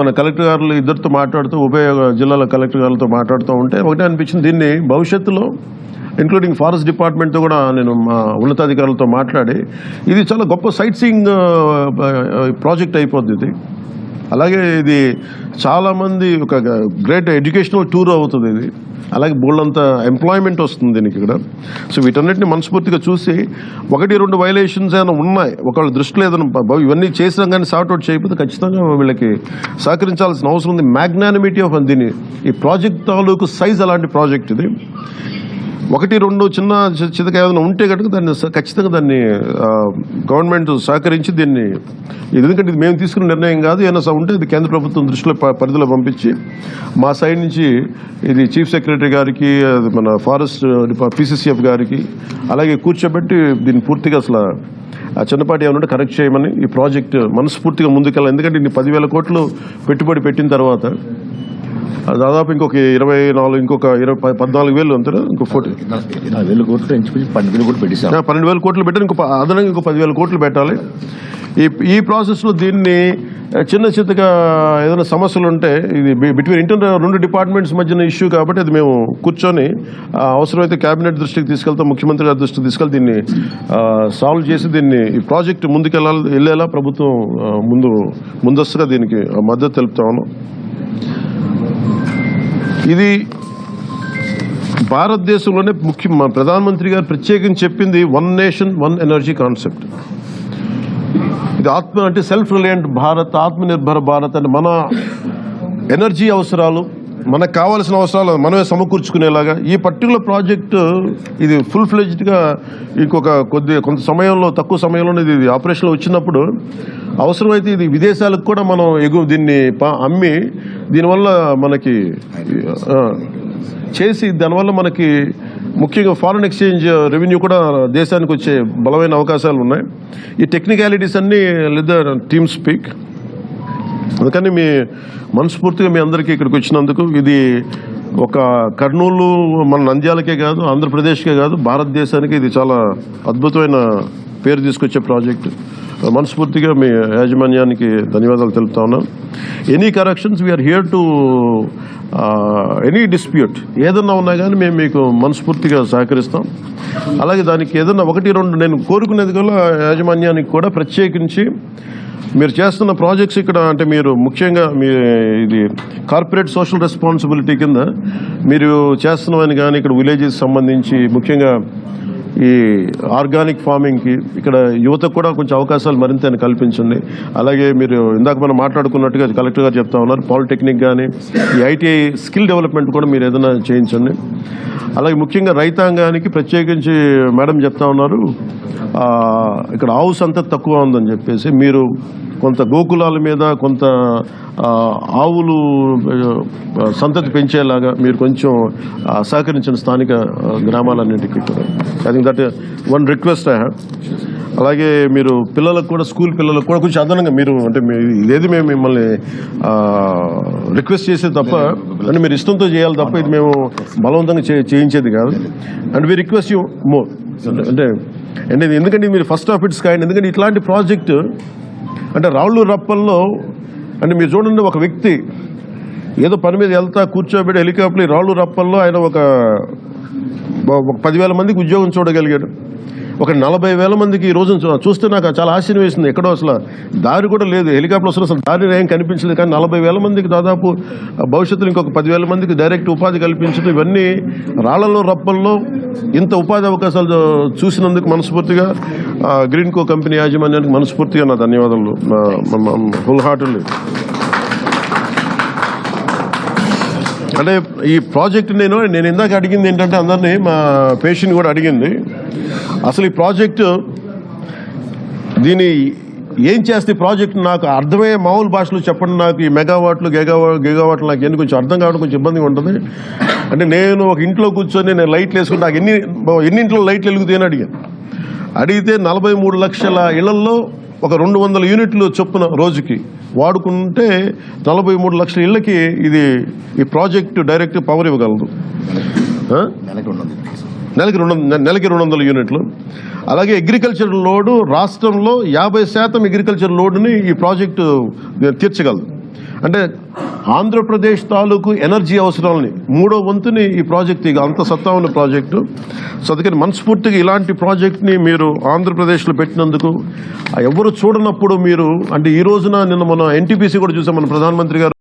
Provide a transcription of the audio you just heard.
మన కలెక్టర్ గారు ఇద్దరితో మాట్లాడుతూ ఉభయ జిల్లాల కలెక్టర్ గారితో మాట్లాడుతూ ఉంటే ఒకటే అనిపించింది. దీన్ని భవిష్యత్తులో ఇంక్లూడింగ్ ఫారెస్ట్ డిపార్ట్మెంట్తో కూడా నేను మా ఉన్నతాధికారులతో మాట్లాడి ఇది చాలా గొప్ప సైట్ సీయింగ్ ప్రాజెక్ట్ అయిపోద్ది ఇది. అలాగే ఇది చాలామంది ఒక గ్రేట్ ఎడ్యుకేషనల్ టూర్ అవుతుంది ఇది. అలాగే బోల్డంత ఎంప్లాయ్మెంట్ వస్తుంది దీనికి ఇక్కడ సో వీటన్నిటిని మనస్ఫూర్తిగా చూసి ఒకటి రెండు వైలేషన్స్ ఏమైనా ఉన్నాయి? ఒకవేళ దృష్టిలో ఏదైనా ఇవన్నీ చేసినా కానీ సార్ట్అవుట్ చేయకపోతే ఖచ్చితంగా వీళ్ళకి సహకరించాల్సిన అవసరం ఉంది. మ్యాగ్నానిమిటీ ఆఫ్ దీని ఈ ప్రాజెక్ట్ తాలూకు సైజ్ అలాంటి ప్రాజెక్ట్ ఇది. ఒకటి రెండు చిన్న చితక ఏదైనా ఉంటే కనుక దాన్ని ఖచ్చితంగా దాన్ని గవర్నమెంట్ సహకరించి దీన్ని ఎందుకంటే ఇది మేము తీసుకున్న నిర్ణయం కాదు. ఏమైనా స- ఉంటే ఇది కేంద్ర ప్రభుత్వం దృష్టిలో పరిధిలో పంపించి మా సైడ్ నుంచి ఇది చీఫ్ సెక్రటరీ గారికి అది మన ఫారెస్ట్ పీసీసీఎఫ్ గారికి అలాగే కూర్చోబెట్టి దీన్ని పూర్తిగా అసలు ఆ చిన్నపాటి ఏమన్నా కరెక్ట్ చేయమని ఈ ప్రాజెక్ట్ మనస్ఫూర్తిగా ముందుకెళ్ళాలి. ఎందుకంటే ఇన్ని పదివేల కోట్లు పెట్టుబడి పెట్టిన తర్వాత దాదాపు ఇంకొక ఇరవై నాలుగు ఇంకొక ఇరవై పద్నాలుగు వేలు అంతేనా? ఇంకో ఇరవై వేల కోట్లు పన్నెండు వేలు కోట్లు పెట్టేశాం. ఆ, పన్నెండు వేల కోట్లు పెట్టాలి ఇంకో అదనంగా ఇంకో పదివేల కోట్లు పెట్టాలి. ఈ ఈ ప్రాసెస్లో దీన్ని చిన్న చిత్తగా ఏదైనా సమస్యలు ఉంటే ఇది బిట్వీన్ ఇంటర్ రెండు డిపార్ట్మెంట్స్ మధ్యన ఇష్యూ కాబట్టి అది మేము కూర్చొని అవసరమైతే కేబినెట్ దృష్టికి తీసుకెళ్తాం ముఖ్యమంత్రి గారి దృష్టికి తీసుకెళ్తే దీన్ని సాల్వ్ చేసి దీన్ని ఈ ప్రాజెక్ట్ ముందుకెళ్ళాలి వెళ్ళేలా ప్రభుత్వం ముందు ముందస్తుగా దీనికి మద్దతు తెలుపుతా ఉన్నాం. ఇది భారతదేశంలోనే ముఖ్య మా ప్రధానమంత్రి గారు ప్రత్యేకించి చెప్పింది one nation one energy concept. ఇది ఆత్మ అంటే సెల్ఫ్ రిలయంట్ భారత్ ఆత్మనిర్భర భారత్ అంటే మన ఎనర్జీ అవసరాలు మనకు కావాల్సిన అవసరాలు మనమే సమకూర్చుకునేలాగా. ఈ పర్టికులర్ ప్రాజెక్టు ఇది ఫుల్ ఫ్లెజ్డ్గా ఇంకొక కొద్ది కొంత సమయంలో తక్కువ సమయంలోనే ఇది ఆపరేషన్లో వచ్చినప్పుడు అవసరమైతే ఇది విదేశాలకు కూడా మనం ఎగు దీన్ని అమ్మి దీనివల్ల మనకి చేసి దానివల్ల మనకి ముఖ్యంగా ఫారెన్ ఎక్స్చేంజ్ రెవెన్యూ కూడా దేశానికి వచ్చే బలమైన అవకాశాలు ఉన్నాయి. ఈ టెక్నికాలిటీస్ అన్నీ లేదా టీమ్ స్పీక్ అందుకని మీ మనస్ఫూర్తిగా మీ అందరికీ ఇక్కడికి వచ్చినందుకు ఇది ఒక కర్నూలు మన నంద్యాలకే కాదు ఆంధ్రప్రదేశ్కే కాదు భారతదేశానికి ఇది చాలా అద్భుతమైన పేరు తీసుకొచ్చే ప్రాజెక్టు. మనస్ఫూర్తిగా మీ యాజమాన్యానికి ధన్యవాదాలు తెలుపుతా ఉన్నాను any corrections we are here to any dispute ఏదన్నా ఉన్నా కానీ మేము మీకు మనస్ఫూర్తిగా సహకరిస్తాం. అలాగే దానికి ఏదన్నా ఒకటి రెండు నేను కోరుకునేది కూడా యాజమాన్యానికి కూడా ప్రత్యేకించి మీరు చేస్తున్న ప్రాజెక్ట్స్ ఇక్కడ అంటే మీరు ముఖ్యంగా మీ ఇది కార్పొరేట్ సోషల్ రెస్పాన్సిబిలిటీ కింద మీరు చేస్తున్నవని కానీ ఇక్కడ విలేజెస్ సంబంధించి ముఖ్యంగా ఈ ఆర్గానిక్ ఫార్మింగ్కి ఇక్కడ యువతకు కూడా కొంచెం అవకాశాలు మరింత కల్పించండి అలాగే మీరు ఇందాక మనం మాట్లాడుకున్నట్టుగా కలెక్టర్ గారు చెప్తా ఉన్నారు పాలిటెక్నిక్ కానీ ఈ ఐటీఐ స్కిల్ డెవలప్మెంట్ కూడా మీరు ఏదైనా చేయించండి. అలాగే ముఖ్యంగా రైతాంగానికి ప్రత్యేకించి మేడం చెప్తా ఉన్నారు ఇక్కడ ఆవు సంత తక్కువ ఉందని చెప్పేసి మీరు కొంత గోకులాల మీద కొంత ఆవులు సంతతి పెంచేలాగా మీరు కొంచెం సహకరించిన స్థానిక గ్రామాలన్నింటికి కూడా. I think that one request I have అలాగే మీరు పిల్లలకు కూడా స్కూల్ పిల్లలకు కూడా కొంచెం అదనంగా మీరు అంటే మీ ఇదేది మేము మిమ్మల్ని రిక్వెస్ట్ చేసేది తప్ప అంటే మీరు ఇష్టంతో చేయాలి తప్ప ఇది మేము బలవంతంగా చే- చేయించేది కాదు. And we request you more అంటే అంటే ఇది ఎందుకంటే మీరు ఫస్ట్ ఆఫ్ ఇట్స్ కాయండి ఎందుకంటే ఇట్లాంటి ప్రాజెక్టు అంటే రాళ్ళు రప్పల్లో అంటే మీరు చూడండి ఒక వ్యక్తి ఏదో పని మీద వెళ్తా కూర్చోబెట్టి హెలికాప్టర్ రాళ్ళు రప్పల్లో ఆయన ఒక ఒక పదివేల మందికి ఉద్యోగం చూడగలిగాడు. ఒక నలభై వేల మందికి ఈ రోజు చూస్తే నాకు చాలా ఆశ్చర్యం వేసింది. ఎక్కడో అసలు దారి కూడా లేదు. హెలికాప్టర్ వస్తున్న అసలు దారి ఏం కనిపించలేదు. కానీ నలభై వేల మందికి దాదాపు భవిష్యత్తులో ఇంకొక పదివేల మందికి డైరెక్ట్ ఉపాధి కల్పించడం ఇవన్నీ రాళ్ళలో రప్పల్లో ఇంత ఉపాధి అవకాశాలు చూసినందుకు మనస్ఫూర్తిగా గ్రీన్ కో కంపెనీ యాజమాన్యానికి మనస్ఫూర్తిగా నా ధన్యవాదాలు. ఫుల్ హార్ట్లీ అంటే ఈ ప్రాజెక్ట్ నేను నేను ఇందాక అడిగింది ఏంటంటే అందరినీ మా పేషెంట్ కూడా అడిగింది. అసలు ఈ ప్రాజెక్టు దీని ఏం చేస్తే ఈ ప్రాజెక్ట్ నాకు అర్థమయ్యే మామూలు భాషలో చెప్పండి నాకు ఈ మెగావాట్లు గెగావా గిగావాట్లు నాకు ఎన్ని కొంచెం అర్థం కావడం కొంచెం ఇబ్బందిగా ఉంటుంది. అంటే నేను ఒక ఇంట్లో కూర్చొని నేను లైట్లు వేసుకుని నాకు ఎన్ని ఎన్నింట్లో లైట్లు వెలుగుతాయని అడిగాను. అడిగితే నలభై మూడు లక్షల ఇళ్ళల్లో ఒక రెండు వందల యూనిట్లు చొప్పున రోజుకి వాడుకుంటే నలభై మూడు లక్షల ఇళ్ళకి ఇది ఈ ప్రాజెక్టు డైరెక్ట్ పవర్ ఇవ్వగలదు? నెలకి రెండు నెలకి రెండు వందల యూనిట్లు. అలాగే అగ్రికల్చర్ లోడు రాష్ట్రంలో యాభై శాతం అగ్రికల్చర్ లోడుని ఈ ప్రాజెక్టు తీర్చగలదు. అంటే ఆంధ్రప్రదేశ్ తాలూకు ఎనర్జీ అవసరాలని మూడో వంతుని ఈ ప్రాజెక్ట్ ఇక అంత సత్తా ఉన్న ప్రాజెక్టు. సో అందుకని మనస్ఫూర్తిగా ఇలాంటి ప్రాజెక్ట్ని మీరు ఆంధ్రప్రదేశ్లో పెట్టినందుకు ఎవరు చూడనప్పుడు మీరు అంటే ఈ రోజున నిన్న మనం ఎన్టీపీసీ కూడా చూసాం మన ప్రధానమంత్రి గారు.